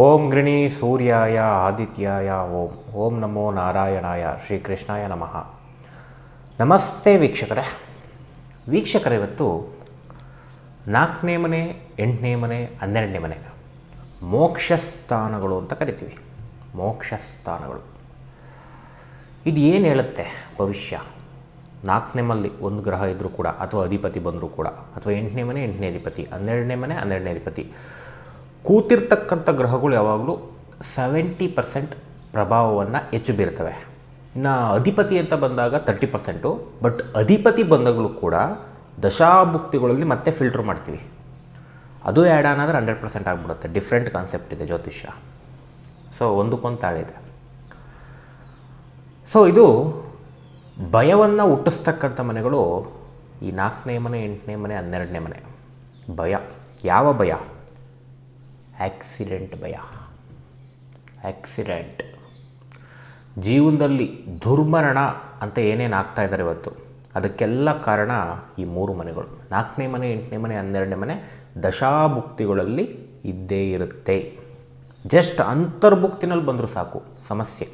ಓಂ ಗೃಣಿ ಸೂರ್ಯಾಯ ಆದಿತ್ಯಾಯ, ಓಂ ಓಂ ನಮೋ ನಾರಾಯಣಾಯ, ಶ್ರೀಕೃಷ್ಣಾಯ ನಮಃ. ನಮಸ್ತೆ ವೀಕ್ಷಕರೇ. ವೀಕ್ಷಕರ, ಇವತ್ತು ನಾಲ್ಕನೇ ಮನೆ, ಎಂಟನೇ ಮನೆ, ಹನ್ನೆರಡನೇ ಮನೆ, ಮೋಕ್ಷಸ್ಥಾನಗಳು ಅಂತ ಕರಿತೀವಿ. ಮೋಕ್ಷಸ್ಥಾನಗಳು. ಇದು ಏನು ಹೇಳುತ್ತೆ ಭವಿಷ್ಯ? ನಾಲ್ಕನೇ ಮಲ್ಲಿ ಒಂದು ಗ್ರಹ ಇದ್ದರೂ ಕೂಡ, ಅಥವಾ ಅಧಿಪತಿ ಬಂದರೂ ಕೂಡ, ಅಥವಾ ಎಂಟನೇ ಮನೆ, ಎಂಟನೇ ಅಧಿಪತಿ, ಹನ್ನೆರಡನೇ ಮನೆ, ಹನ್ನೆರಡನೇ ಅಧಿಪತಿ. ಕೂತಿರ್ತಕ್ಕಂಥ ಗ್ರಹಗಳು ಯಾವಾಗಲೂ ಸೆವೆಂಟಿ ಪರ್ಸೆಂಟ್ ಪ್ರಭಾವವನ್ನು ಹೆಚ್ಚು ಬೀರ್ತವೆ. ಇನ್ನು ಅಧಿಪತಿ ಅಂತ ಬಂದಾಗ ತರ್ಟಿ ಪರ್ಸೆಂಟು ಬಟ್ ಅಧಿಪತಿ ಬಂದಾಗಲೂ ಕೂಡ ದಶಾಭುಕ್ತಿಗಳಲ್ಲಿ ಮತ್ತೆ ಫಿಲ್ಟ್ರ್ ಮಾಡ್ತೀವಿ. ಅದು ಆ್ಯಡ್ ಆನ್ ಆದರೆ ಹಂಡ್ರೆಡ್ ಪರ್ಸೆಂಟ್ ಆಗಿಬಿಡುತ್ತೆ. ಡಿಫ್ರೆಂಟ್ ಕಾನ್ಸೆಪ್ಟ್ ಇದೆ ಜ್ಯೋತಿಷ್ಯ. ಸೊ ಒಂದಕ್ಕೊಂದು ತಾಳಿದೆ ಸೊ ಇದು ಭಯವನ್ನು ಹುಟ್ಟಿಸ್ತಕ್ಕಂಥ ಮನೆಗಳು ಈ ನಾಲ್ಕನೇ ಮನೆ, ಎಂಟನೇ ಮನೆ, ಹನ್ನೆರಡನೇ ಮನೆ. ಭಯ. ಯಾವ ಭಯ? ಆಕ್ಸಿಡೆಂಟ್ ಭಯ. ಆಕ್ಸಿಡೆಂಟ್. ಜೀವನದಲ್ಲಿ ದುರ್ಮರಣ ಅಂತ ಏನೇನು ಆಗ್ತಾ ಇದ್ದಾರೆ ಇವತ್ತು? ಅದಕ್ಕೆಲ್ಲ ಕಾರಣ ಈ ಮೂರು ಮನೆಗಳು. ನಾಲ್ಕನೇ ಮನೆ, ಎಂಟನೇ ಮನೆ, ಹನ್ನೆರಡನೇ ಮನೆ ದಶಾಭುಕ್ತಿಗಳಲ್ಲಿ ಇದ್ದೇ ಇರುತ್ತೆ. ಜಸ್ಟ್ ಅಂತರ್ಭುಕ್ತಿನಲ್ಲಿ ಬಂದರೂ ಸಾಕು, ಸಮಸ್ಯೆ.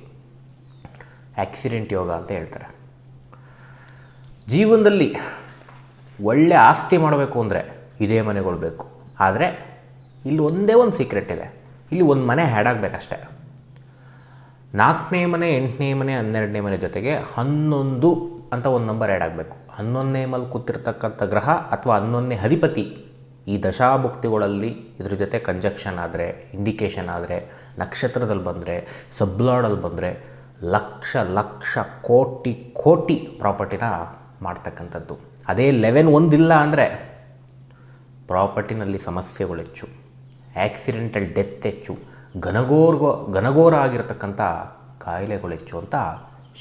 ಆಕ್ಸಿಡೆಂಟ್ ಯೋಗ ಅಂತ ಹೇಳ್ತಾರೆ. ಜೀವನದಲ್ಲಿ ಒಳ್ಳೆ ಆಸ್ತಿ ಮಾಡಬೇಕು ಅಂದರೆ ಇದೇ ಮನೆಗಳು ಬೇಕು. ಆದರೆ ಇಲ್ಲಿ ಒಂದೇ ಒಂದು ಸೀಕ್ರೆಟ್ ಇದೆ. ಇಲ್ಲಿ ಒಂದು ಮನೆ ಹ್ಯಾಡಾಗಬೇಕಷ್ಟೆ ನಾಲ್ಕನೇ ಮನೆ, ಎಂಟನೇ ಮನೆ, ಹನ್ನೆರಡನೇ ಮನೆ ಜೊತೆಗೆ ಹನ್ನೊಂದು ಅಂತ ಒಂದು ನಂಬರ್ ಆ್ಯಡ್ ಆಗಬೇಕು. ಹನ್ನೊಂದನೇ ಮಲ್ಲಿ ಕೂತಿರ್ತಕ್ಕಂಥ ಗ್ರಹ ಅಥವಾ ಹನ್ನೊಂದನೇ ಅಧಿಪತಿ ಈ ದಶಾಭುಕ್ತಿಗಳಲ್ಲಿ ಇದ್ರ ಜೊತೆ ಕಂಜಕ್ಷನ್ ಆದರೆ ಇಂಡಿಕೇಶನ್ ಆದರೆ, ನಕ್ಷತ್ರದಲ್ಲಿ ಬಂದರೆ ಸಬ್ಲಾಡಲ್ಲಿ ಬಂದರೆ ಲಕ್ಷ ಲಕ್ಷ, ಕೋಟಿ ಕೋಟಿ ಪ್ರಾಪರ್ಟಿನ ಮಾಡ್ತಕ್ಕಂಥದ್ದು. ಅದೇ ಲೆವೆನ್ ಒಂದಿಲ್ಲ ಅಂದರೆ ಪ್ರಾಪರ್ಟಿನಲ್ಲಿ ಸಮಸ್ಯೆಗಳು ಹೆಚ್ಚು. ಆ್ಯಕ್ಸಿಡೆಂಟಲ್ ಡೆತ್ ಹೆಚ್ಚು, ಘನಘೋರ್ಗೋ ಘನಘೋರ ಆಗಿರತಕ್ಕಂಥ ಕಾಯಿಲೆಗಳು ಹೆಚ್ಚು ಅಂತ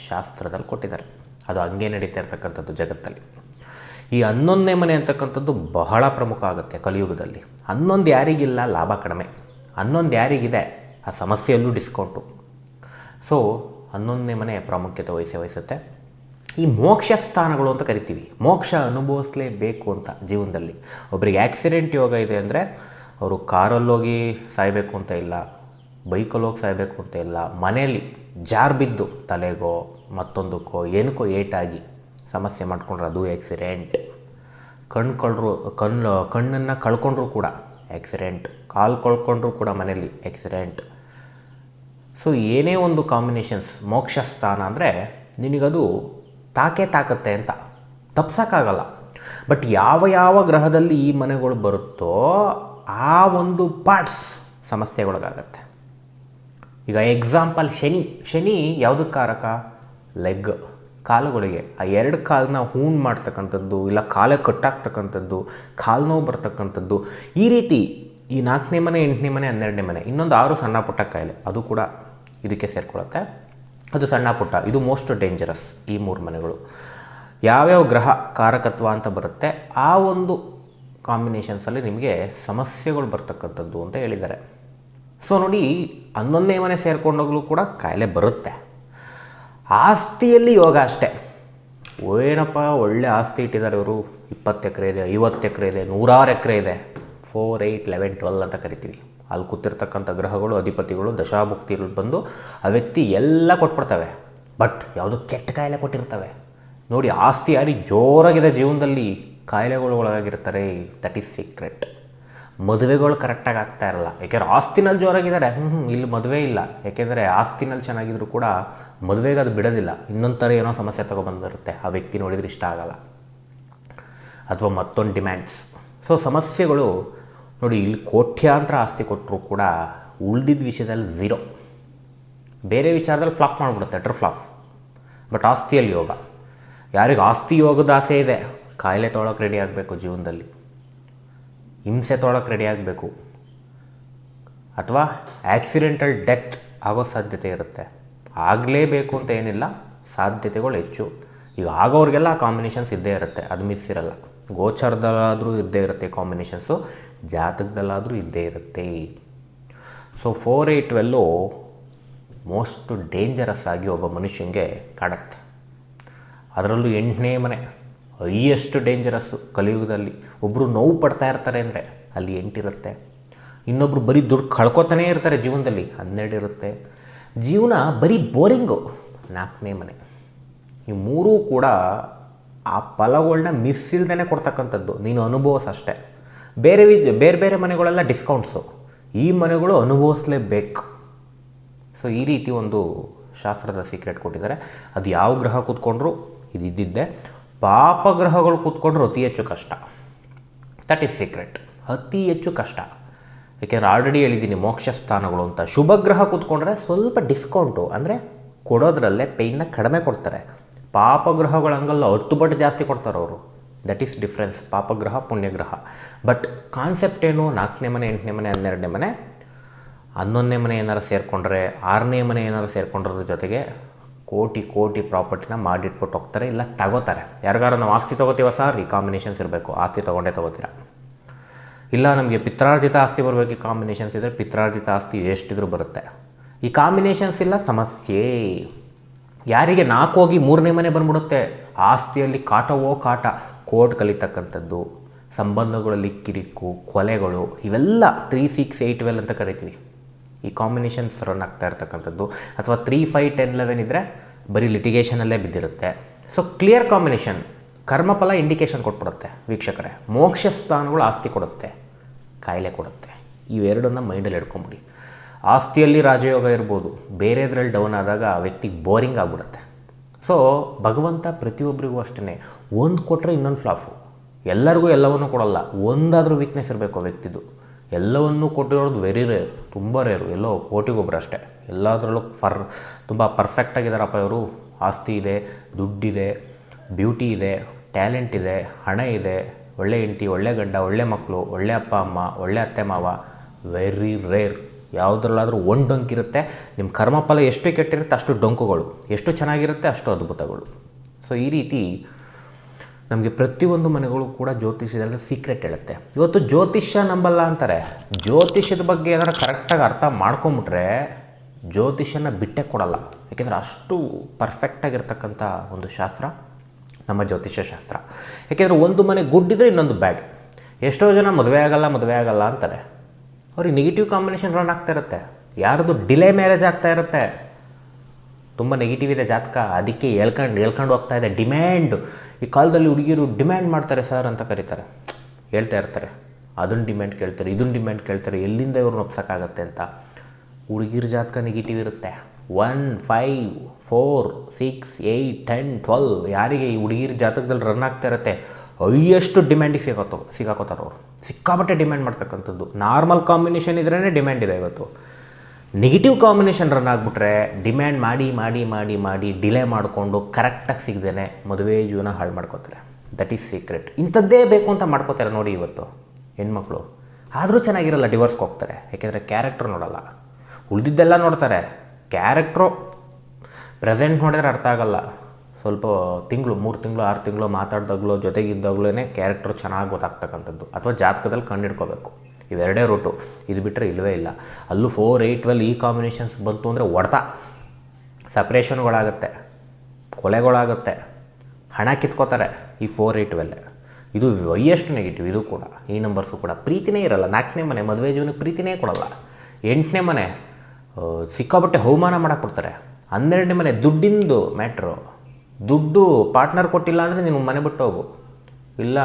ಶಾಸ್ತ್ರದಲ್ಲಿ ಕೊಟ್ಟಿದ್ದಾರೆ. ಅದು ಹಂಗೆ ನಡೀತಾ ಇರ್ತಕ್ಕಂಥದ್ದು ಜಗತ್ತಲ್ಲಿ. ಈ ಹನ್ನೊಂದನೇ ಮನೆ ಅಂತಕ್ಕಂಥದ್ದು ಬಹಳ ಪ್ರಮುಖ ಆಗುತ್ತೆ ಕಲಿಯುಗದಲ್ಲಿ. ಹನ್ನೊಂದು ಯಾರಿಗಿಲ್ಲ ಲಾಭ ಕಡಿಮೆ. ಹನ್ನೊಂದು ಯಾರಿಗಿದೆ ಆ ಸಮಸ್ಯೆಯಲ್ಲೂ ಡಿಸ್ಕೌಂಟು. ಸೊ ಹನ್ನೊಂದನೇ ಮನೆ ಪ್ರಾಮುಖ್ಯತೆ ವಹಿಸಿ ವಹಿಸುತ್ತೆ. ಈ ಮೋಕ್ಷ ಸ್ಥಾನಗಳು ಅಂತ ಕರಿತೀವಿ. ಮೋಕ್ಷ ಅನುಭವಿಸಲೇಬೇಕು ಅಂತ ಜೀವನದಲ್ಲಿ. ಒಬ್ಬರಿಗೆ ಆಕ್ಸಿಡೆಂಟ್ ಯೋಗ ಇದೆ ಅಂದರೆ ಅವರು ಕಾರಲ್ಲೋಗಿ ಸಾಯಬೇಕು ಅಂತ ಇಲ್ಲ ಬೈಕಲ್ಲಿ ಹೋಗಿ ಸಾಯಬೇಕು ಅಂತ ಇಲ್ಲ, ಮನೆಯಲ್ಲಿ ಜಾರ್ ಬಿದ್ದು ತಲೆಗೋ ಮತ್ತೊಂದಕ್ಕೋ ಏನಕ್ಕೋ ಏಟಾಗಿ ಸಮಸ್ಯೆ ಮಾಡಿಕೊಂಡ್ರೆ ಅದು ಆಕ್ಸಿಡೆಂಟ್ ಕಣ್ಣು ಕಳ್ರು ಕಣ್ಣು ಕಣ್ಣನ್ನು ಕಳ್ಕೊಂಡ್ರು ಕೂಡ ಆಕ್ಸಿಡೆಂಟ್ ಕಾಲು ಕಳ್ಕೊಂಡ್ರು ಕೂಡ ಮನೆಯಲ್ಲಿ ಆಕ್ಸಿಡೆಂಟ್ ಸೊ ಏನೇ ಒಂದು ಕಾಂಬಿನೇಷನ್ಸ್ ಮೋಕ್ಷ ಸ್ಥಾನ ಅಂದರೆ ನಿನಗದು ತಾಕೆ ತಾಕತ್ತೆ ಅಂತ ತಪ್ಸೋಕ್ಕಾಗಲ್ಲ. ಬಟ್ ಯಾವ ಯಾವ ಗ್ರಹದಲ್ಲಿ ಈ ಮನೆಗಳು ಬರುತ್ತೋ ಆ ಒಂದು ಪಾರ್ಟ್ಸ್ ಸಮಸ್ಯೆಗೊಳಗಾಗತ್ತೆ. ಈಗ ಎಕ್ಸಾಂಪಲ್ ಶನಿ ಶನಿ ಯಾವುದಕ್ಕೆ ಕಾರಕ ಲೆಗ್ ಕಾಲುಗಳಿಗೆ. ಆ ಎರಡು ಕಾಲನ್ನ ಹೂಣ್ ಮಾಡ್ತಕ್ಕಂಥದ್ದು ಇಲ್ಲ ಕಾಲು ಕಟ್ಟಾಗ್ತಕ್ಕಂಥದ್ದು ಕಾಲು ನೋವು ಬರ್ತಕ್ಕಂಥದ್ದು, ಈ ರೀತಿ ಈ ನಾಲ್ಕನೇ ಮನೆ, ಎಂಟನೇ ಮನೆ, ಹನ್ನೆರಡನೇ ಮನೆ, ಇನ್ನೊಂದು ಆರು ಸಣ್ಣ ಪುಟ್ಟ ಕಾಯಿಲೆ, ಅದು ಕೂಡ ಇದಕ್ಕೆ ಸೇರಿಕೊಳ್ಳುತ್ತೆ ಅದು ಸಣ್ಣ ಪುಟ್ಟ, ಇದು ಮೋಸ್ಟ್ ಡೇಂಜರಸ್ ಈ ಮೂರು ಮನೆಗಳು. ಯಾವ್ಯಾವ ಗ್ರಹ ಕಾರಕತ್ವ ಅಂತ ಬರುತ್ತೆ, ಆ ಒಂದು ಕಾಂಬಿನೇಷನ್ಸಲ್ಲಿ ನಿಮಗೆ ಸಮಸ್ಯೆಗಳು ಬರ್ತಕ್ಕಂಥದ್ದು ಅಂತ ಹೇಳಿದ್ದಾರೆ. ಸೊ ನೋಡಿ, ಹನ್ನೊಂದನೇ ಮನೆ ಸೇರ್ಕೊಂಡೋಗ್ಲೂ ಕೂಡ ಕಾಯಿಲೆ ಬರುತ್ತೆ. ಆಸ್ತಿಯಲ್ಲಿ ಯೋಗ ಅಷ್ಟೇ. ಏನಪ್ಪ ಒಳ್ಳೆ ಆಸ್ತಿ ಇಟ್ಟಿದ್ದಾರೆ ಇವರು. ಇಪ್ಪತ್ತು ಎಕರೆ ಇದೆ, ಐವತ್ತು ಎಕರೆ ಇದೆ, ನೂರಾರು ಎಕರೆ ಇದೆ. ಫೋರ್ ಏಯ್ಟ್ ಲೆವೆನ್ ಟ್ವೆಲ್ ಅಂತ ಕರಿತೀವಿ. ಅಲ್ಲಿ ಕೂತಿರ್ತಕ್ಕಂಥ ಗ್ರಹಗಳು, ಅಧಿಪತಿಗಳು, ದಶಾಭುಕ್ತಿಗಳು ಬಂದು ಆ ವ್ಯಕ್ತಿ ಎಲ್ಲ ಕೊಟ್ಬಿಡ್ತವೆ. ಬಟ್ ಯಾವುದೋ ಕೆಟ್ಟ ಕಾಯಿಲೆ ಕೊಟ್ಟಿರ್ತವೆ. ನೋಡಿ, ಆಸ್ತಿ ಆಡಿ ಜೋರಾಗಿದೆ ಜೀವನದಲ್ಲಿ. ಕಾಯಿಲೆಗಳು ಒಳಗಾಗಿರ್ತಾರೆ ದಟ್ ಈಸ್ ಸೀಕ್ರೆಟ್ ಮದುವೆಗಳು ಕರೆಕ್ಟಾಗಿ ಆಗ್ತಾ ಇರಲ್ಲ. ಯಾಕೆಂದರೆ ಆಸ್ತಿನಲ್ಲಿ ಜೋರಾಗಿದ್ದಾರೆ. ಹ್ಞೂ ಹ್ಞೂ ಇಲ್ಲಿ ಮದುವೆ ಇಲ್ಲ. ಯಾಕೆಂದರೆ ಆಸ್ತಿನಲ್ಲಿ ಚೆನ್ನಾಗಿದ್ರು ಕೂಡ ಮದುವೆಗೆ ಅದು ಬಿಡೋದಿಲ್ಲ. ಇನ್ನೊಂದು ಥರ ಏನೋ ಸಮಸ್ಯೆ ತೊಗೊಬಂದಿರುತ್ತೆ. ಆ ವ್ಯಕ್ತಿ ನೋಡಿದ್ರೆ ಇಷ್ಟ ಆಗಲ್ಲ. ಅಥವಾ ಮತ್ತೊಂದು ಡಿಮ್ಯಾಂಡ್ಸ್ ಸೊ ಸಮಸ್ಯೆಗಳು ನೋಡಿ, ಇಲ್ಲಿ ಕೋಟ್ಯಾಂತರ ಆಸ್ತಿ ಕೊಟ್ಟರು ಕೂಡ ಉಳ್ದಿದ್ದ ವಿಷಯದಲ್ಲಿ ಝೀರೋ ಬೇರೆ ವಿಚಾರದಲ್ಲಿ ಫ್ಲಾಫ್ ಮಾಡಿಬಿಡುತ್ತೆ. ಟ್ರ್ ಫ್ಲಾಫ್ ಬಟ್ ಆಸ್ತಿಯಲ್ಲಿ ಯೋಗ. ಯಾರಿಗೆ ಆಸ್ತಿ ಯೋಗದ ಆಸೆ ಇದೆ. ಕಾಯಿಲೆ ತೊಗೊಳಕ್ಕೆ ರೆಡಿ ಆಗಬೇಕು ಜೀವನದಲ್ಲಿ. ಹಿಂಸೆ ತೊಗೊಳಕ್ಕೆ ರೆಡಿ ಆಗಬೇಕು. ಅಥವಾ ಆಕ್ಸಿಡೆಂಟಲ್ ಡೆತ್ ಆಗೋ ಸಾಧ್ಯತೆ ಇರುತ್ತೆ. ಆಗಲೇಬೇಕು ಅಂತ ಏನಿಲ್ಲ, ಸಾಧ್ಯತೆಗಳು ಹೆಚ್ಚು. ಈಗ ಆಗೋರಿಗೆಲ್ಲ ಕಾಂಬಿನೇಷನ್ಸ್ ಇದ್ದೇ ಇರುತ್ತೆ, ಅದು ಮಿಸ್ ಇರಲ್ಲ. ಗೋಚರದಲ್ಲಾದರೂ ಇದ್ದೇ ಇರುತ್ತೆ ಕಾಂಬಿನೇಷನ್ಸು ಜಾತಕದಲ್ಲಾದರೂ ಇದ್ದೇ ಇರುತ್ತೆ. So four eight twelve most dangerous ಆಗಿ ಒಬ್ಬ ಮನುಷ್ಯನಿಗೆ ಕಾಡತ್ತೆ ಅದರಲ್ಲೂ ಎಂಟನೇ ಮನೆ. ಹೈಯೆಸ್ಟ್ ಡೇಂಜರಸ್ಸು ಕಲಿಯುಗದಲ್ಲಿ. ಒಬ್ಬರು ನೋವು ಪಡ್ತಾ ಇರ್ತಾರೆ ಅಂದರೆ ಅಲ್ಲಿ ಎಂಟಿರುತ್ತೆ. ಇನ್ನೊಬ್ರು ಬರೀ ದುಡ್ಡು ಕಳ್ಕೊತಾನೇ ಇರ್ತಾರೆ ಜೀವನದಲ್ಲಿ, ಹನ್ನೆರಡು ಇರುತ್ತೆ. ಜೀವನ ಬರೀ ಬೋರಿಂಗು ನಾಲ್ಕನೇ ಮನೆ. ಈ ಮೂರೂ ಕೂಡ ಆ ಫಲಗಳನ್ನ ಮಿಸ್ ಇಲ್ದೇ ಕೊಡ್ತಕ್ಕಂಥದ್ದು. ನೀನು ಅನುಭವಿಸ್ ಅಷ್ಟೇ ಬೇರೆ ಬೇರೆ ಬೇರೆ ಮನೆಗಳೆಲ್ಲ ಡಿಸ್ಕೌಂಟ್ಸು ಈ ಮನೆಗಳು ಅನುಭವಿಸ್ಲೇಬೇಕು. ಸೊ ಈ ರೀತಿ ಒಂದು ಶಾಸ್ತ್ರದ ಸೀಕ್ರೆಟ್ ಕೊಟ್ಟಿದ್ದಾರೆ. ಅದು ಯಾವ ಗ್ರಹ ಕೂತ್ಕೊಂಡ್ರು? ಇದು ಇದ್ದಿದ್ದೆ ಪಾಪ ಗ್ರಹಗಳು ಕೂತ್ಕೊಂಡ್ರು ಅತಿ ಹೆಚ್ಚು ಕಷ್ಟ. ದಟ್ ಈಸ್ ಸೀಕ್ರೆಟ್ ಅತಿ ಹೆಚ್ಚು ಕಷ್ಟ. ಯಾಕೆಂದ್ರೆ ಆಲ್ರೆಡಿ ಹೇಳಿದ್ದೀನಿ ಮೋಕ್ಷ ಸ್ಥಾನಗಳು ಅಂತ. ಶುಭ ಗ್ರಹ ಕೂತ್ಕೊಂಡ್ರೆ ಸ್ವಲ್ಪ ಡಿಸ್ಕೌಂಟು ಅಂದರೆ ಕೊಡೋದ್ರಲ್ಲೇ ಪೇಯ್ನ ಕಡಿಮೆ ಕೊಡ್ತಾರೆ. ಪಾಪಗ್ರಹಗಳ ಹಂಗಲ್ಲ ಹತ್ತು ಪಟ್ಟು ಜಾಸ್ತಿ ಕೊಡ್ತಾರೆ ಅವರು. ದಟ್ ಈಸ್ ಡಿಫ್ರೆನ್ಸ್ ಪಾಪಗ್ರಹ, ಪುಣ್ಯಗ್ರಹ. ಬಟ್ ಕಾನ್ಸೆಪ್ಟ್ ಏನು? ನಾಲ್ಕನೇ ಮನೆ, ಎಂಟನೇ ಮನೆ, ಹನ್ನೆರಡನೇ ಮನೆ. ಹನ್ನೊಂದನೇ ಮನೆ ಏನಾರು ಸೇರಿಕೊಂಡ್ರೆ, ಆರನೇ ಮನೆ ಏನಾರು ಸೇರಿಕೊಂಡ್ರ ಜೊತೆಗೆ ಕೋಟಿ ಕೋಟಿ ಪ್ರಾಪರ್ಟಿನ ಮಾಡಿಟ್ಬಿಟ್ಟು ಹೋಗ್ತಾರೆ, ಇಲ್ಲ ತಗೋತಾರೆ. ಯಾರಿಗಾರು ನಾವು ಆಸ್ತಿ ತೊಗೋತೀವ ಸರ್? ಈ ಕಾಂಬಿನೇಷನ್ಸ್ ಇರಬೇಕು. ಆಸ್ತಿ ತೊಗೊಂಡೇ ತೊಗೋತೀರ? ಇಲ್ಲ, ನಮಗೆ ಪಿತ್ರಾರ್ಜಿತ ಆಸ್ತಿ ಬರಬೇಕು. ಈ ಕಾಂಬಿನೇಷನ್ಸ್ ಇದ್ದರೆ ಪಿತ್ರಾರ್ಜಿತ ಆಸ್ತಿ ಎಷ್ಟಿದ್ರೂ ಬರುತ್ತೆ. ಈ ಕಾಂಬಿನೇಷನ್ಸ್ ಇಲ್ಲ, ಸಮಸ್ಯೆ. ಯಾರಿಗೆ ನಾಲ್ಕು ಹೋಗಿ ಮೂರನೇ ಮನೆ ಬಂದ್ಬಿಡುತ್ತೆ? ಆಸ್ತಿಯಲ್ಲಿ ಕಾಟವೋ ಕಾಟ. ಕೋರ್ಟ್ ಕಲಿತಕ್ಕಂಥದ್ದು ಸಂಬಂಧಗಳಲ್ಲಿ ಕಿರಿಕು ಕೊಲೆಗಳು, ಇವೆಲ್ಲ ತ್ರೀ ಸಿಕ್ಸ್ ಏಯ್ಟ್ ವೆಲ್ ಅಂತ ಕರಿತೀವಿ. ಈ ಕಾಂಬಿನೇಷನ್ಸ್ ರನ್ ಆಗ್ತಾ ಇರ್ತಕ್ಕಂಥದ್ದು. ಅಥವಾ ತ್ರೀ ಫೈವ್ ಟೆನ್ ಲೆವೆನ್ ಇದ್ದರೆ ಬರೀ ಲಿಟಿಗೇಷನಲ್ಲೇ ಬಿದ್ದಿರುತ್ತೆ. ಸೊ ಕ್ಲಿಯರ್ ಕಾಂಬಿನೇಷನ್ ಕರ್ಮಫಲ ಇಂಡಿಕೇಶನ್ ಕೊಟ್ಬಿಡುತ್ತೆ ವೀಕ್ಷಕರೇ. ಮೋಕ್ಷ ಸ್ಥಾನಗಳು ಆಸ್ತಿ ಕೊಡುತ್ತೆ, ಕಾಯಿಲೆ ಕೊಡುತ್ತೆ. ಇವೆರಡನ್ನ ಮೈಂಡಲ್ಲಿ ಇಟ್ಕೊಂಬಿಡಿ. ಆಸ್ತಿಯಲ್ಲಿ ರಾಜಯೋಗ ಇರ್ಬೋದು, ಬೇರೆದ್ರಲ್ಲಿ ಡೌನ್ ಆದಾಗ ಆ ವ್ಯಕ್ತಿಗೆ ಬೋರಿಂಗ್ ಆಗಿಬಿಡುತ್ತೆ. ಸೊ ಭಗವಂತ ಪ್ರತಿಯೊಬ್ಬರಿಗೂ ಅಷ್ಟೇ ಒಂದು ಕೊಟ್ಟರೆ ಇನ್ನೊಂದು ಫ್ಲಾಫು ಎಲ್ಲರಿಗೂ ಎಲ್ಲವನ್ನೂ ಕೊಡಲ್ಲ. ಒಂದಾದರೂ ವೀಕ್ನೆಸ್ ಇರಬೇಕು ಆ ವ್ಯಕ್ತಿದು. ಎಲ್ಲವನ್ನೂ ಕೊಟ್ಟಿರೋದು ವೆರಿ ರೇರ್ ತುಂಬ ರೇರು ಎಲ್ಲೋ ಕೋಟಿಗೊಬ್ಬರು ಅಷ್ಟೇ. ಎಲ್ಲದರಲ್ಲೂ ಫರ್ ತುಂಬ ಪರ್ಫೆಕ್ಟಾಗಿದ್ದಾರಪ್ಪ ಇವರು. ಆಸ್ತಿ ಇದೆ, ದುಡ್ಡಿದೆ ಬ್ಯೂಟಿ ಇದೆ ಟ್ಯಾಲೆಂಟ್ ಇದೆ, ಹಣ ಇದೆ, ಒಳ್ಳೆ ಹೆಂಡತಿ, ಒಳ್ಳೆ ಗಂಡ, ಒಳ್ಳೆ ಮಕ್ಕಳು ಒಳ್ಳೆ ಅಪ್ಪ, ಅಮ್ಮ, ಒಳ್ಳೆ ಅತ್ತೆ, ಮಾವ ವೆರಿ ರೇರ್ ಯಾವುದ್ರಲ್ಲಾದರೂ ಒಂದು ಡೊಂಕ್ ಇರುತ್ತೆ ನಿಮ್ಮ ಕರ್ಮಫಲ ಎಷ್ಟು ಕೆಟ್ಟಿರುತ್ತೆ ಅಷ್ಟು ಡೊಂಕುಗಳು, ಎಷ್ಟು ಚೆನ್ನಾಗಿರುತ್ತೆ ಅಷ್ಟು ಅದ್ಭುತಗಳು. ಸೊ ಈ ರೀತಿ ನಮಗೆ ಪ್ರತಿಯೊಂದು ಮನೆಗಳು ಕೂಡ ಜ್ಯೋತಿಷ್ಯದಲ್ಲಿ ಸೀಕ್ರೆಟ್ ಹೇಳುತ್ತೆ. ಇವತ್ತು ಜ್ಯೋತಿಷ್ಯ ನಂಬಲ್ಲ ಅಂತಾರೆ. ಜ್ಯೋತಿಷ್ಯದ ಬಗ್ಗೆ ಏನಾದ್ರೂ ಕರೆಕ್ಟಾಗಿ ಅರ್ಥ ಮಾಡ್ಕೊಂಬಿಟ್ರೆ ಜ್ಯೋತಿಷ್ಯನ ಬಿಟ್ಟೇ ಕೊಡಲ್ಲ. ಯಾಕೆಂದರೆ ಅಷ್ಟು ಪರ್ಫೆಕ್ಟಾಗಿರ್ತಕ್ಕಂಥ ಒಂದು ಶಾಸ್ತ್ರ ನಮ್ಮ ಜ್ಯೋತಿಷ್ಯ ಶಾಸ್ತ್ರ. ಯಾಕೆಂದರೆ ಒಂದು ಮನೆ ಗುಡ್ ಇದ್ದರೆ ಇನ್ನೊಂದು ಬ್ಯಾಡ್ ಎಷ್ಟೋ ಜನ ಮದುವೆ ಆಗಲ್ಲ ಮದುವೆ ಆಗಲ್ಲ ಅಂತಾರೆ. ಅವ್ರಿಗೆ ನೆಗೆಟಿವ್ ಕಾಂಬಿನೇಷನ್ ರನ್ ಆಗ್ತಾ ಇರುತ್ತೆ. ಯಾರದು ಡಿಲೇ ಮ್ಯಾರೇಜ್ ಆಗ್ತಾ ಇರುತ್ತೆ. ತುಂಬ ನೆಗೆಟಿವ್ ಇದೆ ಜಾತಕ. ಅದಕ್ಕೆ ಹೇಳ್ಕೊಂಡು ಹೇಳ್ಕೊಂಡು ಹೋಗ್ತಾ ಇದೆ. ಡಿಮ್ಯಾಂಡ್ ಈ ಕಾಲದಲ್ಲಿ ಹುಡುಗಿರು ಡಿಮ್ಯಾಂಡ್ ಮಾಡ್ತಾರೆ ಸರ್ ಅಂತ ಕರೀತಾರೆ. ಹೇಳ್ತಾ ಇರ್ತಾರೆ. ಅದನ್ನು ಡಿಮ್ಯಾಂಡ್ ಕೇಳ್ತಾರೆ, ಇದನ್ನು ಡಿಮ್ಯಾಂಡ್ ಕೇಳ್ತಾರೆ. ಎಲ್ಲಿಂದ ಇವ್ರನ್ನ ಒಪ್ಸೋಕ್ಕಾಗತ್ತೆ ಅಂತ? ಹುಡುಗಿರ ಜಾತಕ ನೆಗೆಟಿವ್ ಇರುತ್ತೆ. One five four six eight ten twelve ಯಾರಿಗೆ ಈ ಹುಡುಗಿರ ಜಾತಕದಲ್ಲಿ ರನ್ ಆಗ್ತಾ ಇರುತ್ತೆ, ಹೈಯೆಸ್ಟ್ ಡಿಮ್ಯಾಂಡಿಗೆ ಸಿಗಾಕೋ ಸಿಗಾಕೋತಾರೆ ಅವರು. ಸಿಕ್ಕಾಪಟ್ಟೆ ಡಿಮ್ಯಾಂಡ್ ಮಾಡ್ತಕ್ಕಂಥದ್ದು. ನಾರ್ಮಲ್ ಕಾಂಬಿನೇಷನ್ ಇದ್ರೇ ಡಿಮ್ಯಾಂಡ್ ಇದೆ ಇವತ್ತು. ನೆಗೆಟಿವ್ ಕಾಂಬಿನೇಷನ್ ರನ್ ಆಗಿಬಿಟ್ರೆ ಡಿಮ್ಯಾಂಡ್ ಮಾಡಿ ಮಾಡಿ ಮಾಡಿ ಮಾಡಿ ಡಿಲೇ ಮಾಡಿಕೊಂಡು ಕರೆಕ್ಟಾಗಿ ಸಿಗದೇನೆ ಮದುವೆ ಜೀವನ ಹಾಳು ಮಾಡ್ಕೋತಾರೆ. ದಟ್ ಈಸ್ ಸೀಕ್ರೆಟ್ ಇಂಥದ್ದೇ ಬೇಕು ಅಂತ ಮಾಡ್ಕೋತಾರೆ ನೋಡಿ ಇವತ್ತು ಹೆಣ್ಮಕ್ಳು. ಆದರೂ ಚೆನ್ನಾಗಿರಲ್ಲ ಡಿವೋರ್ಸ್ಗೆ ಹೋಗ್ತಾರೆ. ಯಾಕೆಂದರೆ ಕ್ಯಾರೆಕ್ಟ್ರ್ ನೋಡಲ್ಲ. ಉಳಿದಿದ್ದೆಲ್ಲ ನೋಡ್ತಾರೆ. ಕ್ಯಾರೆಕ್ಟ್ರು ಪ್ರೆಸೆಂಟ್ ನೋಡಿದ್ರೆ ಅರ್ಥ ಆಗಲ್ಲ. ಸ್ವಲ್ಪ ತಿಂಗಳು, ಮೂರು ತಿಂಗಳು, ಆರು ತಿಂಗಳು ಮಾತಾಡ್ದಾಗ್ಲೋ ಜೊತೆಗಿದ್ದಾಗ್ಲೇ ಕ್ಯಾರೆಕ್ಟ್ರು ಚೆನ್ನಾಗಿ ಗೊತ್ತಾಗ್ತಕ್ಕಂಥದ್ದು. ಅಥವಾ ಜಾತಕದಲ್ಲಿ ಕಂಡಿಡ್ಕೋಬೇಕು ಇವೆರಡೇ ರೂಟು. ಇದು ಬಿಟ್ಟರೆ ಇಲ್ಲವೇ ಇಲ್ಲ. ಅಲ್ಲೂ ಫೋರ್ ಏಯ್ಟ್ ಟ್ವೆಲ್ ಈ ಕಾಂಬಿನೇಷನ್ಸ್ ಬಂತು ಅಂದರೆ ಹೊಡೆತ ಸಪ್ರೇಷನ್ಗಳಾಗುತ್ತೆ ಕೊಲೆಗಳಾಗುತ್ತೆ. ಹಣ ಕಿತ್ಕೋತಾರೆ ಈ ಫೋರ್ ಏಯ್ಟ್ ಟ್ವೆಲ್ ಇದು ಹೈಯೆಸ್ಟ್ ನೆಗೆಟಿವ್ ಇದು ಕೂಡ. ಈ ನಂಬರ್ಸು ಕೂಡ. ಪ್ರೀತಿನೇ ಇರಲ್ಲ. ನಾಲ್ಕನೇ ಮನೆ, ಮದುವೆ ಜೀವನಕ್ಕೆ ಪ್ರೀತಿನೇ ಕೊಡಲ್ಲ. ಎಂಟನೇ ಮನೆ ಸಿಕ್ಕಾಬಟ್ಟೆ ಸಿಕ್ಕಾಪಟ್ಟೆ ಅವಮಾನ ಮಾಡಕ್ಕೆ ಕೊಡ್ತಾರೆ ಹನ್ನೆರಡನೇ ಮನೆ, ದುಡ್ಡಿಂದು ಮ್ಯಾಟ್ರು ದುಡ್ಡು ಪಾರ್ಟ್ನರ್ ಕೊಟ್ಟಿಲ್ಲ ಅಂದರೆ ನಿಮ್ಮ ಮನೆ ಬಿಟ್ಟು ಹೋಗು. ಇಲ್ಲ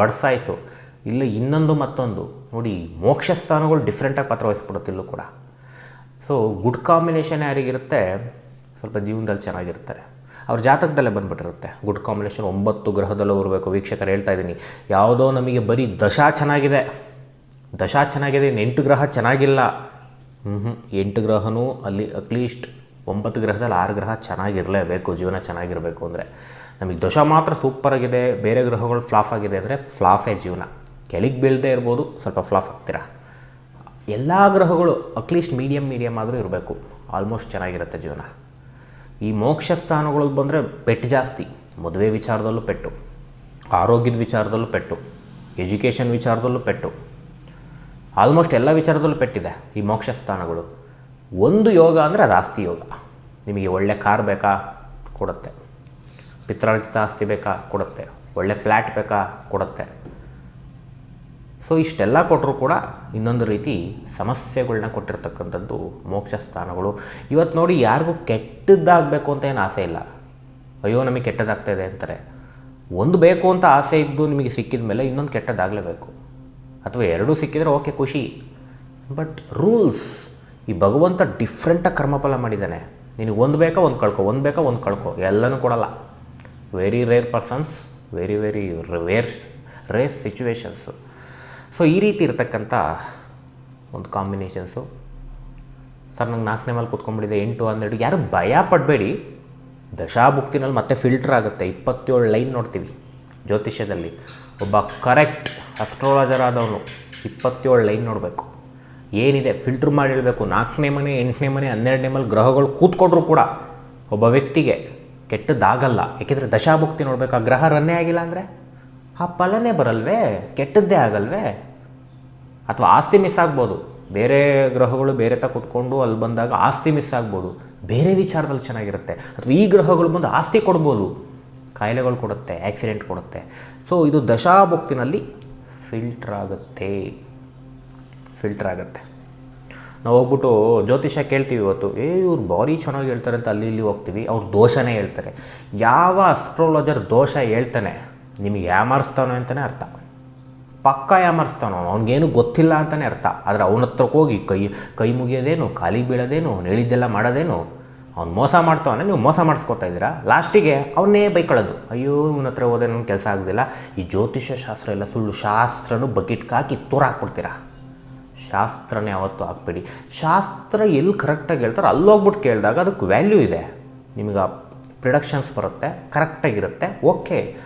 ಒಡ್ಸಾಯಿಸು ಇಲ್ಲ, ಇನ್ನೊಂದು ಮತ್ತೊಂದು. ನೋಡಿ, ಮೋಕ್ಷ ಸ್ಥಾನಗಳು ಡಿಫ್ರೆಂಟಾಗಿ ಪಾತ್ರ ವಹಿಸ್ಬಿಡುತ್ತೆ ಇಲ್ಲೂ ಕೂಡ. ಸೊ ಗುಡ್ ಕಾಂಬಿನೇಷನ್ ಯಾರಿಗಿರುತ್ತೆ? ಸ್ವಲ್ಪ ಜೀವನದಲ್ಲಿ ಚೆನ್ನಾಗಿರ್ತಾರೆ. ಅವ್ರ ಜಾತಕದಲ್ಲೇ ಬಂದುಬಿಟ್ಟಿರುತ್ತೆ. ಗುಡ್ ಕಾಂಬಿನೇಷನ್ ಒಂಬತ್ತು ಗ್ರಹದಲ್ಲೂ ಬರಬೇಕು. ವೀಕ್ಷಕರು ಹೇಳ್ತಾ ಇದ್ದೀನಿ, ಯಾವುದೋ ನಮಗೆ ಬರೀ ದಶಾ ಚೆನ್ನಾಗಿದೆ. ದಶಾ ಚೆನ್ನಾಗಿದೆ, ಎಂಟು ಗ್ರಹ ಚೆನ್ನಾಗಿಲ್ಲ. ಹ್ಞೂ ಎಂಟು ಗ್ರಹನೂ ಅಲ್ಲಿ ಅಟ್ಲೀಸ್ಟ್ ಒಂಬತ್ತು ಗ್ರಹದಲ್ಲಿ ಆರು ಗ್ರಹ ಚೆನ್ನಾಗಿರಲೇಬೇಕು. ಜೀವನ ಚೆನ್ನಾಗಿರಬೇಕು ಅಂದರೆ. ನಮಗೆ ದಶ ಮಾತ್ರ ಸೂಪರಾಗಿದೆ ಬೇರೆ ಗ್ರಹಗಳು ಫ್ಲಾಫ್ ಆಗಿದೆ ಅಂದರೆ ಫ್ಲಾಫೇ ಜೀವನ. ಕೆಳಗೆ ಬೀಳದೇ ಇರ್ಬೋದು, ಸ್ವಲ್ಪ ಫ್ಲಾಫ್ ಆಗ್ತೀರಾ? ಎಲ್ಲ ಗ್ರಹಗಳು ಅಟ್ಲೀಸ್ಟ್ ಮೀಡಿಯಮ್ ಮೀಡಿಯಮ್ ಆದರೂ ಇರಬೇಕು. ಆಲ್ಮೋಸ್ಟ್ ಚೆನ್ನಾಗಿರುತ್ತೆ ಜೀವನ. ಈ ಮೋಕ್ಷ ಸ್ಥಾನಗಳಲ್ಲಿ ಬಂದರೆ ಪೆಟ್ಟು ಜಾಸ್ತಿ, ಮದುವೆ ವಿಚಾರದಲ್ಲೂ ಪೆಟ್ಟು, ಆರೋಗ್ಯದ ವಿಚಾರದಲ್ಲೂ ಪೆಟ್ಟು ಎಜುಕೇಷನ್ ವಿಚಾರದಲ್ಲೂ ಪೆಟ್ಟು. ಆಲ್ಮೋಸ್ಟ್ ಎಲ್ಲ ವಿಚಾರದಲ್ಲೂ ಪೆಟ್ಟಿದೆ ಈ ಮೋಕ್ಷ ಸ್ಥಾನಗಳು. ಒಂದು ಯೋಗ ಅಂದರೆ ಅದು ಆಸ್ತಿ ಯೋಗ. ನಿಮಗೆ ಒಳ್ಳೆ ಕಾರ್ ಬೇಕಾ? ಕೊಡುತ್ತೆ. ಪಿತ್ರಾರ್ಜಿತ ಆಸ್ತಿ ಬೇಕಾ? ಕೊಡುತ್ತೆ. ಒಳ್ಳೆ ಫ್ಲ್ಯಾಟ್ ಬೇಕಾ? ಕೊಡುತ್ತೆ. ಸೊ ಇಷ್ಟೆಲ್ಲ ಕೊಟ್ಟರು ಕೂಡ ಇನ್ನೊಂದು ರೀತಿ ಸಮಸ್ಯೆಗಳನ್ನ ಕೊಟ್ಟಿರ್ತಕ್ಕಂಥದ್ದು ಮೋಕ್ಷ ಸ್ಥಾನಗಳು. ಇವತ್ತು ನೋಡಿ ಯಾರಿಗೂ ಕೆಟ್ಟದ್ದಾಗಬೇಕು ಅಂತ ಏನು ಆಸೆ ಇಲ್ಲ. ಅಯ್ಯೋ, ನಮಗೆ ಕೆಟ್ಟದಾಗ್ತಾ ಇದೆ ಅಂತಾರೆ. ಒಂದು ಬೇಕು ಅಂತ ಆಸೆ ಇದ್ದು ನಿಮಗೆ ಸಿಕ್ಕಿದ ಮೇಲೆ ಇನ್ನೊಂದು ಕೆಟ್ಟದಾಗಲೇಬೇಕು ಅಥವಾ ಎರಡೂ ಸಿಕ್ಕಿದರೆ ಓಕೆ, ಖುಷಿ. ಬಟ್ ರೂಲ್ಸ್ ಈ ಭಗವಂತ ಡಿಫ್ರೆಂಟಾಗಿ ಕರ್ಮಫಲ ಮಾಡಿದ್ದಾನೆ. ನಿನಗೆ ಒಂದು ಬೇಕಾ ಒಂದು ಕಳ್ಕೊ, ಒಂದು ಬೇಕಾ ಒಂದು ಕಳ್ಕೊ, ಎಲ್ಲನೂ ಕೊಡಲ್ಲ. Very rare persons very very rare rare situations so ಈ ರೀತಿ ಇರತಕ್ಕಂಥ ಒಂದು ಕಾಂಬಿನೇಷನ್ಸು ಸರ್ ನಂಗೆ ನಾಲ್ಕನೇ ಮೇಲೆ ಕೂತ್ಕೊಂಡ್ಬಿಟ್ಟಿದೆ, ಎಂಟು, ಹನ್ನೆರಡು. ಯಾರು ಭಯ ಪಡಬೇಡಿ. ದಶಾಭುಕ್ತಿನಲ್ಲಿ ಮತ್ತೆ ಫಿಲ್ಟರ್ ಆಗುತ್ತೆ. ಇಪ್ಪತ್ತೇಳು ಲೈನ್ ನೋಡ್ತೀವಿ ಜ್ಯೋತಿಷ್ಯದಲ್ಲಿ. ಒಬ್ಬ ಕರೆಕ್ಟ್ ಅಸ್ಟ್ರಾಲಜರ್ ಆದವನು ಇಪ್ಪತ್ತೇಳು ಲೈನ್ ನೋಡಬೇಕು. ಏನಿದೆ? ಫಿಲ್ಟ್ರ್ ಮಾಡಿ ಹೇಳಬೇಕು ನಾಲ್ಕನೇ ಮನೆ, ಎಂಟನೇ ಮನೆ, ಹನ್ನೆರಡನೇ ಮೇಲೆ ಗ್ರಹಗಳು ಕೂತ್ಕೊಂಡ್ರು ಕೂಡ ಒಬ್ಬ ವ್ಯಕ್ತಿಗೆ ಕೆಟ್ಟದಾಗಲ್ಲ. ಯಾಕೆಂದರೆ ದಶಾಭುಕ್ತಿ ನೋಡಬೇಕು. ಆ ಗ್ರಹ ರನ್ನೇ ಆಗಿಲ್ಲ ಅಂದರೆ? ಆ ಫಲನೇ ಬರಲ್ವೇ? ಕೆಟ್ಟದ್ದೇ ಆಗಲ್ವೇ? ಅಥವಾ ಆಸ್ತಿ ಮಿಸ್ ಆಗ್ಬೋದು. ಬೇರೆ ಗ್ರಹಗಳು ಬೇರೆ ತ ಕುತ್ಕೊಂಡು ಅಲ್ಲಿ ಬಂದಾಗ ಆಸ್ತಿ ಮಿಸ್ ಆಗ್ಬೋದು. ಬೇರೆ ವಿಚಾರದಲ್ಲಿ ಚೆನ್ನಾಗಿರುತ್ತೆ. ಅಥವಾ ಈ ಗ್ರಹಗಳು ಬಂದು ಆಸ್ತಿ ಕೊಡ್ಬೋದು. ಕಾಯಿಲೆಗಳು ಕೊಡುತ್ತೆ ಆಕ್ಸಿಡೆಂಟ್ ಕೊಡುತ್ತೆ. ಸೊ ಇದು ದಶಾಭುಕ್ತಿನಲ್ಲಿ ಫಿಲ್ಟ್ರ್ ಆಗುತ್ತೆ. ಫಿಲ್ಟ್ರ್ ಆಗುತ್ತೆ. ನಾವು ಹೋಗ್ಬಿಟ್ಟು ಜ್ಯೋತಿಷ ಕೇಳ್ತೀವಿ ಇವತ್ತು. ಏ, ಇವ್ರು ಬಾರಿ ಚೆನ್ನಾಗಿ ಹೇಳ್ತಾರೆ ಅಂತ ಅಲ್ಲಿ ಇಲ್ಲಿ ಹೋಗ್ತೀವಿ. ಅವ್ರು ದೋಷನೇ ಹೇಳ್ತಾರೆ. ಯಾವ ಅಸ್ಟ್ರಾಲಜರ್ ದೋಷ ಹೇಳ್ತಾನೆ? ನಿಮಗೆ ಯಾಮಾರಿಸ್ತಾನೋ ಅಂತಲೇ ಅರ್ಥ. ಪಕ್ಕ ಯಾಮಾರಿಸ್ತಾನೋ ಅವ್ನಿಗೇನು ಗೊತ್ತಿಲ್ಲ ಅಂತಲೇ ಅರ್ಥ. ಆದರೆ ಅವನ ಹತ್ರಕ್ಕೆ ಹೋಗಿ ಕೈ ಕೈ ಮುಗಿಯೋದೇನು, ಕಾಲಿಗೆ ಬೀಳೋದೇನು ಹೇಳಿದ್ದೆಲ್ಲ ಮಾಡೋದೇನು, ಅವ್ನು ಮೋಸ ಮಾಡ್ತಾವನೆ, ನೀವು ಮೋಸ ಮಾಡಿಸ್ಕೊತಾ ಇದ್ದೀರಾ? ಲಾಸ್ಟಿಗೆ ಅವನ್ನೇ ಬೈಕೊಳ್ಳೋದು. ಅಯ್ಯೋ, ಇವನ ಹತ್ರ ಹೋದೆ ನನ್ನ ಕೆಲಸ ಆಗೋದಿಲ್ಲ. ಈ ಜ್ಯೋತಿಷ್ಯ ಶಾಸ್ತ್ರ ಎಲ್ಲ ಸುಳ್ಳು ಶಾಸ್ತ್ರನೂ ಬಕೆಟ್ಗೆ ಹಾಕಿ ತೂರಾಕ್ಬಿಡ್ತೀರಾ? ಶಾಸ್ತ್ರನೇ ಯಾವತ್ತೂ ಹಾಕ್ಬೇಡಿ. ಶಾಸ್ತ್ರ ಎಲ್ಲಿ ಕರೆಕ್ಟಾಗಿ ಹೇಳ್ತಾರೋ ಅಲ್ಲಿ ಹೋಗ್ಬಿಟ್ಟು ಕೇಳಿದಾಗ ಅದಕ್ಕೆ ವ್ಯಾಲ್ಯೂ ಇದೆ. ನಿಮಗೆ ಪ್ರಿಡಕ್ಷನ್ಸ್ ಬರುತ್ತೆ ಕರೆಕ್ಟಾಗಿರುತ್ತೆ ಓಕೆ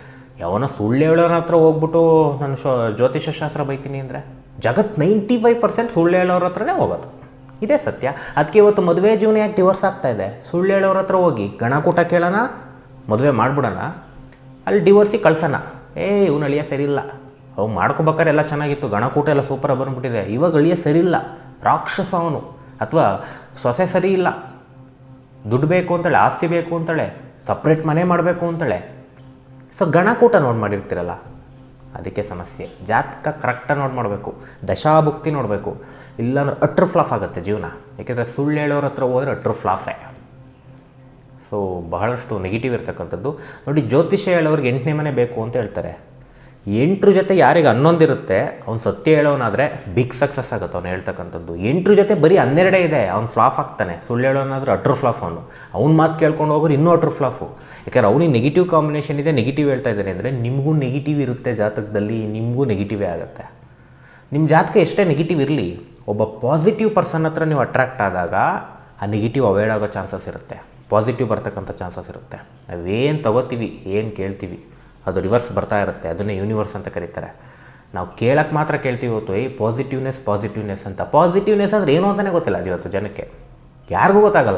ಯಾವನ ಸುಳ್ಳು ಹೇಳೋರ ಹತ್ರ ಹೋಗ್ಬಿಟ್ಟು ನಾನು ಶೋ ಜ್ಯೋತಿಷ್ಯ ಶಾಸ್ತ್ರ ಬೈತೀನಿ ಅಂದರೆ ಜಗತ್ ನೈಂಟಿ ಫೈವ್ ಪರ್ಸೆಂಟ್ ಸುಳ್ಳು ಹೇಳೋರ ಹತ್ರನೇ ಹೋಗೋದು. ಇದೇ ಸತ್ಯ. ಅದಕ್ಕೆ ಇವತ್ತು ಮದುವೆ ಜೀವನ ಯಾಕೆ ಡಿವೋರ್ಸ್ ಆಗ್ತಾ ಇದೆ? ಸುಳ್ಳು ಹೇಳೋರ ಹತ್ರ ಹೋಗಿ ಗಣಕೂಟ ಕೇಳೋಣ, ಮದುವೆ ಮಾಡಿಬಿಡೋಣ, ಅಲ್ಲಿ ಡಿವೋರ್ಸಿಗೆ ಕಳ್ಸೋಣ. ಏ, ಇವ್ನು ಅಳಿಯ ಸರಿ ಇಲ್ಲ ಅವು ಮಾಡ್ಕೋಬೇಕಾದ್ರೆ ಎಲ್ಲ ಚೆನ್ನಾಗಿತ್ತು. ಗಣಕೂಟ ಎಲ್ಲ ಸೂಪರಾಗಿ ಬಂದ್ಬಿಟ್ಟಿದೆ. ಇವಾಗ ಅಳಿಯ ಸರಿ ಇಲ್ಲ ರಾಕ್ಷಸ ಅವನು. ಅಥವಾ ಸೊಸೆ ಸರಿ ಇಲ್ಲ ದುಡ್ಡು ಬೇಕು ಅಂತೇಳೆ, ಆಸ್ತಿ ಬೇಕು ಅಂತೇಳೆ ಸಪ್ರೇಟ್ ಮನೆ ಮಾಡಬೇಕು ಅಂತೇಳೆ ಸೊ ಗಣಕೂಟ ನೋಡಿ ಮಾಡಿರ್ತೀರಲ್ಲ? ಅದಕ್ಕೆ ಸಮಸ್ಯೆ. ಜಾತಕ ಕರೆಕ್ಟಾಗಿ ನೋಡಿ ಮಾಡಬೇಕು. ದಶಾಭುಕ್ತಿ ನೋಡಬೇಕು. ಇಲ್ಲಾಂದ್ರೆ ಅಟ್ರ್ ಫ್ಲಾಫ್ ಆಗುತ್ತೆ ಜೀವನ. ಏಕೆಂದರೆ ಸುಳ್ಳು ಹೇಳೋರ ಹತ್ರ ಹೋದರೆ ಅಟ್ರ್ ಫ್ಲಾಫೇ ಸೊ ಬಹಳಷ್ಟು ನೆಗೆಟಿವ್ ಇರ್ತಕ್ಕಂಥದ್ದು. ನೋಡಿ, ಜ್ಯೋತಿಷ್ಯ ಹೇಳೋರಿಗೆ ಎಂಟನೇ ಮನೆ ಬೇಕು ಅಂತ ಹೇಳ್ತಾರೆ. ಎಂಟ್ರ ಜೊತೆ ಯಾರಿಗೆ ಹನ್ನೊಂದಿರುತ್ತೆ ಅವ್ನು ಸತ್ಯ ಹೇಳೋನಾದರೆ ಬಿಗ್ ಸಕ್ಸಸ್ ಆಗುತ್ತೆ ಅವ್ನು ಹೇಳ್ತಕ್ಕಂಥದ್ದು. ಎಂಟ್ರ ಜೊತೆ ಬರೀ ಹನ್ನೆರಡೇ ಇದೆ, ಅವ್ನು ಫ್ಲಾಫ್ ಆಗ್ತಾನೆ. ಸುಳ್ಳು ಹೇಳೋನಾದ್ರೆ ಅಟ್ರ್ ಫ್ಲಾಫ್ ಅವನು. ಅವ್ನ ಮಾತು ಕೇಳ್ಕೊಂಡು ಹೋಗೋರು ಇನ್ನೂ ಅಟ್ರ್ ಫ್ಲಾಫು ಯಾಕಂದ್ರೆ ಅವನಿಗೆ ನೆಗೆಟಿವ್ ಕಾಂಬಿನೇಷನ್ ಇದೆ ನೆಗೆಟಿವ್ ಹೇಳ್ತಾ ಇದ್ದಾನೆ ಅಂದರೆ ನಿಮಗೂ ನೆಗೆಟಿವ್ ಇರುತ್ತೆ ಜಾತಕದಲ್ಲಿ, ನಿಮಗೂ ನೆಗೆಟಿವೇ ಆಗುತ್ತೆ. ನಿಮ್ಮ ಜಾತಕ ಎಷ್ಟೇ ನೆಗೆಟಿವ್ ಇರಲಿ, ಒಬ್ಬ ಪಾಸಿಟಿವ್ ಪರ್ಸನ್ ಹತ್ರ ನೀವು ಅಟ್ರಾಕ್ಟ್ ಆದಾಗ ಆ ನೆಗೆಟಿವ್ ಅವಾಯ್ಡ್ ಆಗೋ ಚಾನ್ಸಸ್ ಇರುತ್ತೆ. ಪಾಸಿಟಿವ್ ಬರ್ತಕ್ಕಂಥ ಚಾನ್ಸಸ್ ಇರುತ್ತೆ. ನಾವೇನು ತಗೋತೀವಿ, ಏನು ಕೇಳ್ತೀವಿ ಅದು ರಿವರ್ಸ್ ಬರ್ತಾ ಇರುತ್ತೆ. ಅದನ್ನೇ ಯೂನಿವರ್ಸ್ ಅಂತ ಕರೀತಾರೆ. ನಾವು ಕೇಳಕ್ಕೆ ಮಾತ್ರ ಕೇಳ್ತೀವಿ ಇವತ್ತು ಈ ಪಾಸಿಟಿವ್ನೆಸ್ ಪಾಸಿಟಿವ್ನೆಸ್ ಅಂತ. ಪಾಸಿಟಿವ್ನೆಸ್ ಅಂದರೆ ಏನು ಅಂತಲೇ ಗೊತ್ತಿಲ್ಲ ಅದು ಇವತ್ತು ಜನಕ್ಕೆ. ಯಾರಿಗೂ ಗೊತ್ತಾಗಲ್ಲ.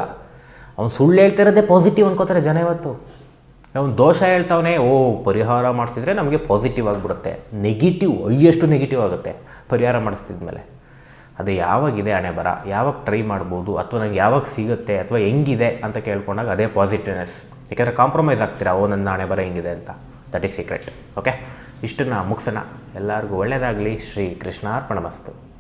ಅವ್ನು ಸುಳ್ಳು ಹೇಳ್ತಿರೋದೇ ಪಾಸಿಟಿವ್ ಅನ್ಕೋತಾರೆ ಜನ ಇವತ್ತು. ಅವ್ನು ದೋಷ ಹೇಳ್ತಾವನೆ, ಓ, ಪರಿಹಾರ ಮಾಡಿಸಿದ್ರೆ ನಮಗೆ ಪಾಸಿಟಿವ್ ಆಗಿಬಿಡುತ್ತೆ. ನೆಗೆಟಿವ್ ಅಯ್ಯಷ್ಟು ನೆಗೆಟಿವ್ ಆಗುತ್ತೆ ಪರಿಹಾರ ಮಾಡಿಸ್ತಿದ್ಮೇಲೆ ಅದು ಯಾವಾಗಿದೆ ಹಣೆ ಬರ? ಯಾವಾಗ ಟ್ರೈ ಮಾಡ್ಬೋದು? ಅಥವಾ ನನಗೆ ಯಾವಾಗ ಸಿಗುತ್ತೆ? ಅಥವಾ ಹೆಂಗಿದೆ? ಅಂತ ಕೇಳ್ಕೊಂಡಾಗ ಅದೇ ಪಾಸಿಟಿವ್ನೆಸ್ ಯಾಕೆಂದರೆ ಕಾಂಪ್ರಮೈಸ್ ಆಗ್ತೀರಾ? ಓ ನನ್ನ ಹಣೆ ಬರ ಹೆಂಗಿದೆ? ಅಂತ. ದಟ್ ಈಸ್ ಸೀಕ್ರೆಟ್ ಓಕೆ ಇಷ್ಟನ್ನು ಮುಗಿಸೋಣ. ಎಲ್ಲರಿಗೂ ಒಳ್ಳೆಯದಾಗಲಿ ಶ್ರೀ ಕೃಷ್ಣಾರ್ಪಣ ಮಸ್ತು.